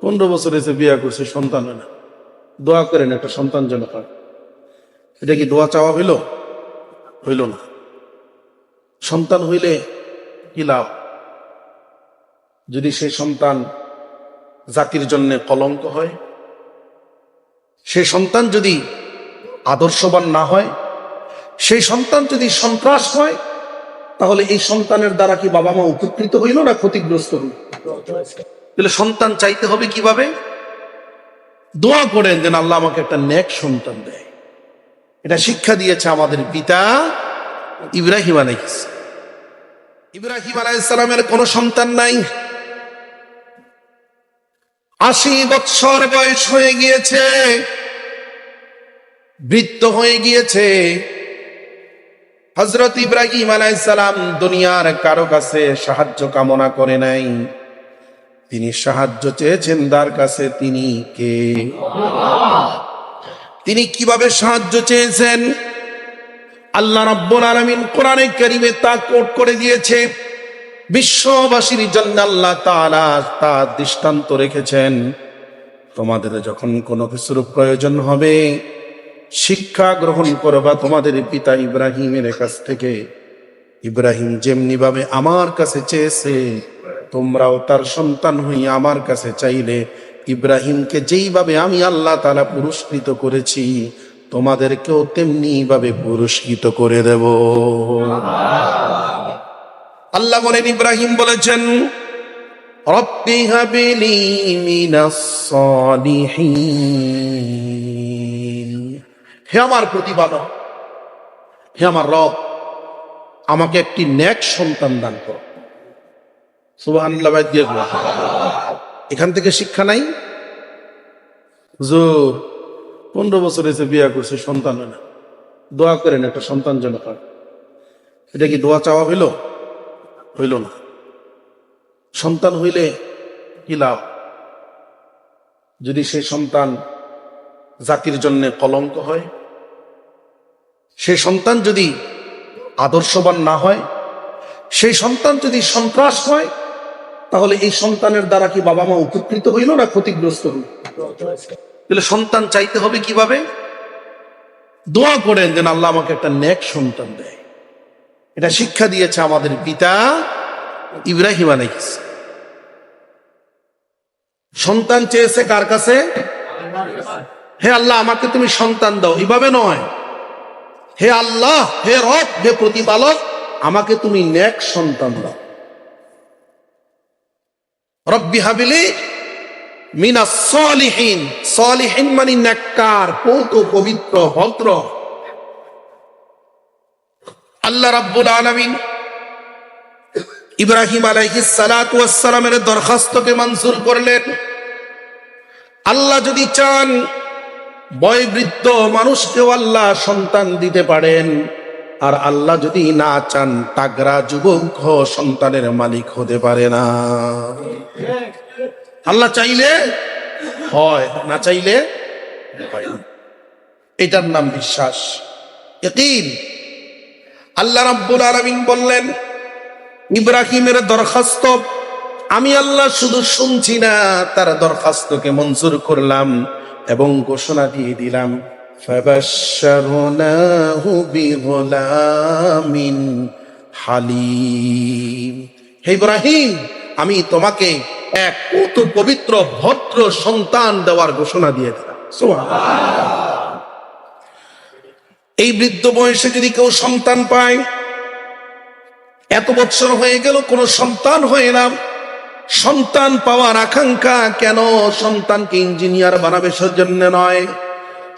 পনেরো বছর এসে বিয়া করছে, সন্তান হয় না। দোয়া করেন, একটা সন্তান যেন হয় এটা কি দোয়া চাওয়া হইল? হইল না। সন্তান হইলে কি লাভ? যদি সেই সন্তান জাতির জন্য কলঙ্ক হয় সেই সন্তান যদি আদর্শবান না হয় সেই সন্তান যদি সন্ত্রাস হয়, তাহলে এই সন্তানের দ্বারা কি বাবা মা উপকৃত হইল না ক্ষতিগ্রস্ত হইল? তাহলে সন্তান চাইতে হবে কীভাবে? দোয়া করেন যেন আল্লাহ আমাকে একটা নেক সন্তান দেয়। এটা শিক্ষা দিয়েছে আমাদের পিতা ইব্রাহিম আলাইহিস ইব্রাহিম আলাইসালামের কোন সন্তান নাই। আশি বৎসর বয়স হয়ে গিয়েছে। বৃত্ত হয়ে গিয়েছে। হজরত ইব্রাহিম আলাইসালাম দুনিয়ার কারও কাছে সাহায্য কামনা করে নাই। তিনি সাহায্য চেয়েছেন তার কাছে, তিনি কে? তিনি কীভাবে সাহায্য চেয়েছেন? আল্লাহ রাব্বুল আলামিন কোরআনে কারিমে তা কোট করে দিয়েছে। বিশ্ববাসীর জন্য আল্লাহ তাআলা তা দৃষ্টান্ত রেখেছেন। তোমাদের যখন কোনো কিছুর প্রয়োজন হবে, শিক্ষা গ্রহণ করবা তোমাদের পিতা ইব্রাহিমের কাছ থেকে। ইব্রাহিম যেমনি ভাবে আমার কাছে চেয়েছে তোমরাও তার সন্তান হইয়া আমার কাছে চাইলে ইব্রাহিমকে যেইভাবে আমি আল্লাহ তালা পুরস্কৃত করেছি, তোমাদেরকেও তেমনি ভাবে পুরস্কৃত করে দেব। আল্লাহ বলেন, ইব্রাহিম বলেছেন হে আমার প্রতিপালক, হে আমার রব, আমাকে একটি ন্যাক সন্তান দান করো। দিয়ে। এখান থেকে শিক্ষা নাই? হুজুর, পনেরো বছর এসে বিয়া করছে, সন্তান না। দোয়া করেন, একটা সন্তান যেন হয়। এটা কি দোয়া চাওয়া হইল? হইল না। সন্তান হইলে কি লাভ? যদি সে সন্তান জাতির জন্য কলঙ্ক হয়, সেই সন্তান যদি আদর্শবান না হয়, সেই সন্তান যদি সন্ত্রাস হয় তাহলে এই সন্তানের দ্বারা কি বাবা মা উপকৃত হইল না ক্ষতিগ্রস্ত হইল? তাহলে সন্তান চাইতে হবে কীভাবে? দোয়া করেন যেন আল্লাহ আমাকে একটা নেক সন্তান দেয়। এটা শিক্ষা দিয়েছে আমাদের পিতা ইব্রাহিম সন্তান চেয়েছে কার কাছে? হে আল্লাহ, আমাকে তুমি সন্তান দাও। এভাবে নয়। হে আল্লাহ, হে রব, হে প্রতিপালক, আমাকে তুমি নেক সন্তান দাও। রব্বি হাবিলি মিনা সলিহীন। সলিহীন মানে নেককার পৌত, পবিত্র, ভদ্র। আল্লাহ রাব্বুল ইব্রাহিম আলাইহিস দরখাস্তকে মঞ্জুর করলেন। আল্লাহ যদি চান, বয়বৃদ্ধ মানুষকেও আল্লাহ সন্তান দিতে পারেন। আর আল্লাহ যদি না চান, তাগরা যুবক সন্তানের মালিক হতে পারে না। আল্লাহ চাইলে হয়, না চাইলে এটার নাম বিশ্বাস। আল্লাহ রাব্বুল আলামিন বললেন, ইব্রাহিমের দরখাস্ত, আমি আল্লাহ শুধু শুনছি না, তার দরখাস্তকে মঞ্জুর করলাম এবং ঘোষণা দিয়ে দিলাম। فبشرناه بغلام হালিম হে ইব্রাহিম আমি তোমাকে এক কত পবিত্র ভদ্র সন্তান দেওয়ার ঘোষণা দিয়ে দিলাম সুবহানাল্লাহ। এই বৃদ্ধ বয়সে যদি কেউ সন্তান পায় এত বছর হয়ে গেল কোনো সন্তান হয় না সন্তান পাওয়ার আকাঙ্ক্ষা কেন সন্তানকে ইঞ্জিনিয়ার বানাবে সেজন্য নয়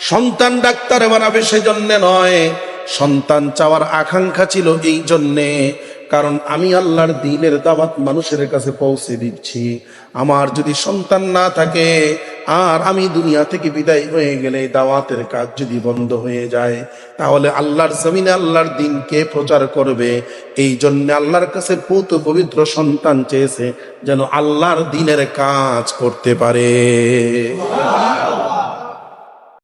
সন্তান ডাক্তার বানাবে সেজন্য নয়। সন্তান চাওয়ার আকাঙ্ক্ষা ছিল এই জন্যে। কারণ আমি আল্লাহর দিনের দাওয়াত মানুষের কাছে পৌঁছে দিচ্ছি। আমার যদি সন্তান না থাকে, আর আমি দুনিয়া থেকে বিদায় হয়ে গেলে দাওয়াতের কাজ যদি বন্ধ হয়ে যায়, তাহলে আল্লাহর জমিনে আল্লাহর দিনকে প্রচার করবে? এই জন্য আল্লাহর কাছে পুত পবিত্র সন্তান চেয়েছে যেন আল্লাহর দিনের কাজ করতে পারে।